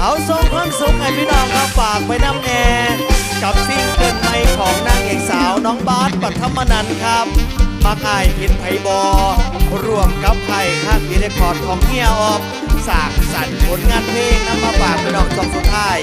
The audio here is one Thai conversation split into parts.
เอาส่งความสุขให้พี่น้องครัฝากไว้น้ำแอร์กับซิ่งเกินใหม่ของนางเอกสาวน้องบาสปัทมนันครับมาค่ายพินไพบอร่วมกับไข่ข้างดีเรคคอร์ดของเฮียออบสากสันผลงานเพลงนำมาฝากพี่น้องจบสุดท้าย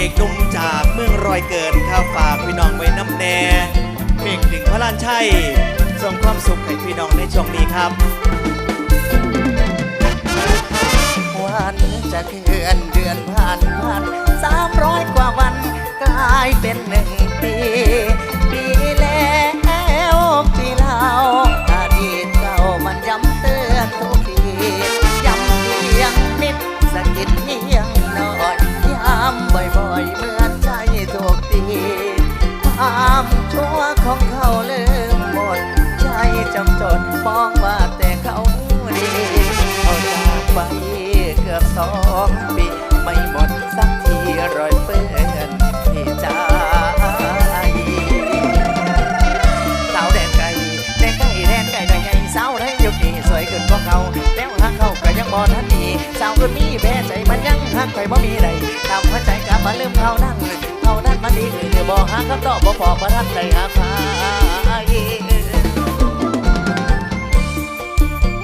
อกนุ่มจากเมืองรอยเกิดข้าฝากพี่น้องไว้น้ำแน่เพลงถึงพระลานชัยส่งความสุขให้พี่น้องในช่วงนี้ครับ บ่ทันดีสาวคนนี้แพ้ใจมันยังหักไปบ่มีใดตามหัวใจกลับมาลืมเขานั่งเขานั่นมันดีคือบ่หาคำตอบบ่พอบ่ทันใจหาพาย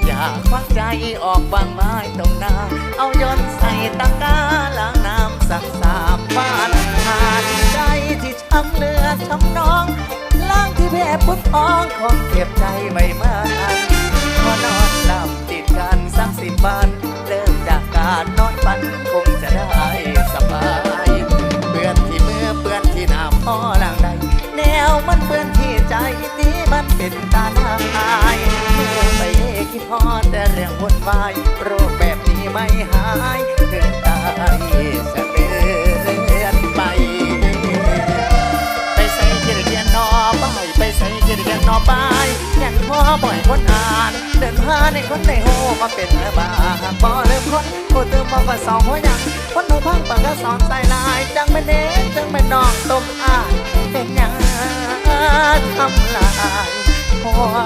อยากฟักใจออกบางไม้ตรงหน้า เอาย้อนใส่ตะกร้าล้างน้ำสักสามบาทผ่านใจที่ช้ำเลือดช้ำน้องล้างที่แพ้ปุ๊บอ้องของเก็บใจไม่มา บ้าน เริ่มจากการนอนปันคงจะได้สบายเปื่อนที่มือเปื่อนที่หน้าพ่อหลังใด แนวมันเปื่อนที่ใจนี้มันเป็นตาหน้าอายเมื่อไปเด็กคิดพอแต่เรื่องวุ่นวาย ในคนในโฮมาเป็นแม่บ้าพอเริ่มคนผู้ตื่นมาว่าสองหัวยังคนหูพังปากก็สองใส่ลายจังไม่เน้จังไม่นองตมอายเป็นยังทำลายหัว